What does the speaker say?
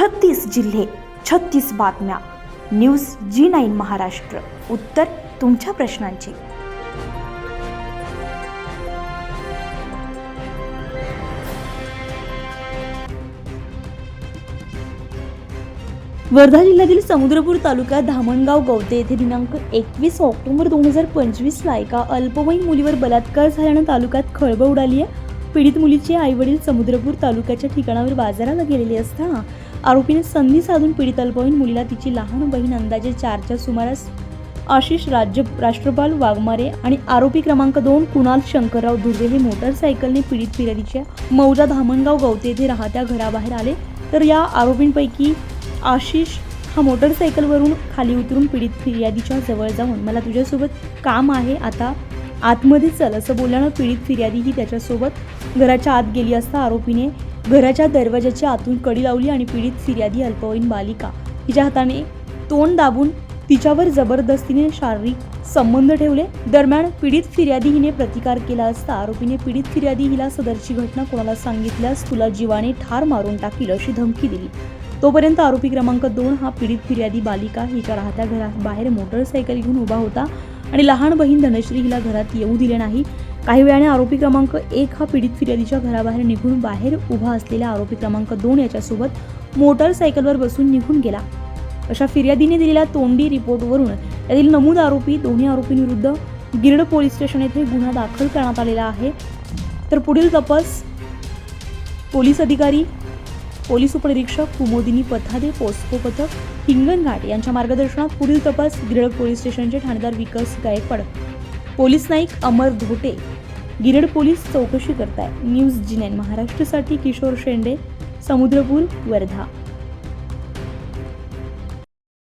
छत्तीस जिल्हे छत्तीस बातम्या. News G nine Maharashtra. उत्तर तुमच्या प्रश्नांची. वर्धा जिल्ह्यातील समुद्रपूर तालुक्यात धामणगाव गवते येथे दिनांक एकवीस ऑक्टोबर दोन हजार पंचवीसला एका अल्पवयीन मुलीवर बलात्कार झाल्यानं तालुक्यात खळबळ उडाली आहे. पीडित मुलीचे आईवडील समुद्रपूर तालुक्याच्या ठिकाणावर बाजाराला गेलेले असताना आरोपीने संधी साधून पीडित अल्पवयीन मुलीला तिची लहान बहीण अंदाजे चारच्या सुमारास आशिष राज्य राष्ट्रपाल वाघमारे आणि आरोपी क्रमांक दोन कुणाल शंकरराव धुर्वे हे मोटरसायकलने पीडित फिर्यादीच्या मौजा धामणगाव गवते येथे राहत्या घराबाहेर आले. तर या आरोपींपैकी आशिष हा मोटरसायकलवरून खाली उतरून पीडित फिर्यादीच्या जवळ जाऊन मला तुझ्यासोबत काम आहे आता आतमध्ये चल असं बोलल्यानं पीडित फिर्यादी ही त्याच्यासोबत घराच्या आत गेली असता आरोपीने घराच्या दरवाजाच्या आतून कडी लावली आणि पीडित फिर्यादी अल्पवयीन बालिका. हिच्या हाताने तोंड दाबून तिच्यावर जबरदस्तीने शारीरिक संबंध ठेवले. दरम्यान पीडित फिर्यादी हिने प्रतिकार केला असता आरोपीने पीडित फिर्यादी हिला सदरची घटना कोणाला सांगितल्यास तुला जीवाने ठार मारून टाकील अशी धमकी दिली. तोपर्यंत आरोपी क्रमांक दोन हा पीडित फिर्यादी बालिका हिच्या राहत्या घराबाहेर मोटरसायकल घेऊन उभा होता आणि लहान बहीण धनश्री हिला घरात येऊ दिले नाही. काही वेळाने आरोपी क्रमांक एक हा पीडित फिर्यादीच्या घराबाहेर निघून बाहेर उभा असलेल्या आरोपी क्रमांक दोन याच्यासोबत मोटरसायकलवर बसून निघून गेला. अशा फिर्यादीने दिलेल्या तोंडी रिपोर्टवरून यातील नमूद आरोपी दोन्ही आरोपींविरुद्ध गिरड पोलीस स्टेशन येथे गुन्हा दाखल करण्यात आलेला आहे. तर पुढील तपास पोलीस अधिकारी पोलीस उपनिरीक्षक कुमोदिनी पथादे पोस्को पथक हिंगणघाट यांच्या मार्गदर्शनात पुढील तपास गिरड पोलीस स्टेशनचे ठाणेदार विकास गायकवाड पोलीस नाईक अमर धोटे गिरड पोलीस चौकशी करताय. न्यूज जी नाईन महाराष्ट्रासाठी किशोर शेंडे समुद्रपूर वर्धा.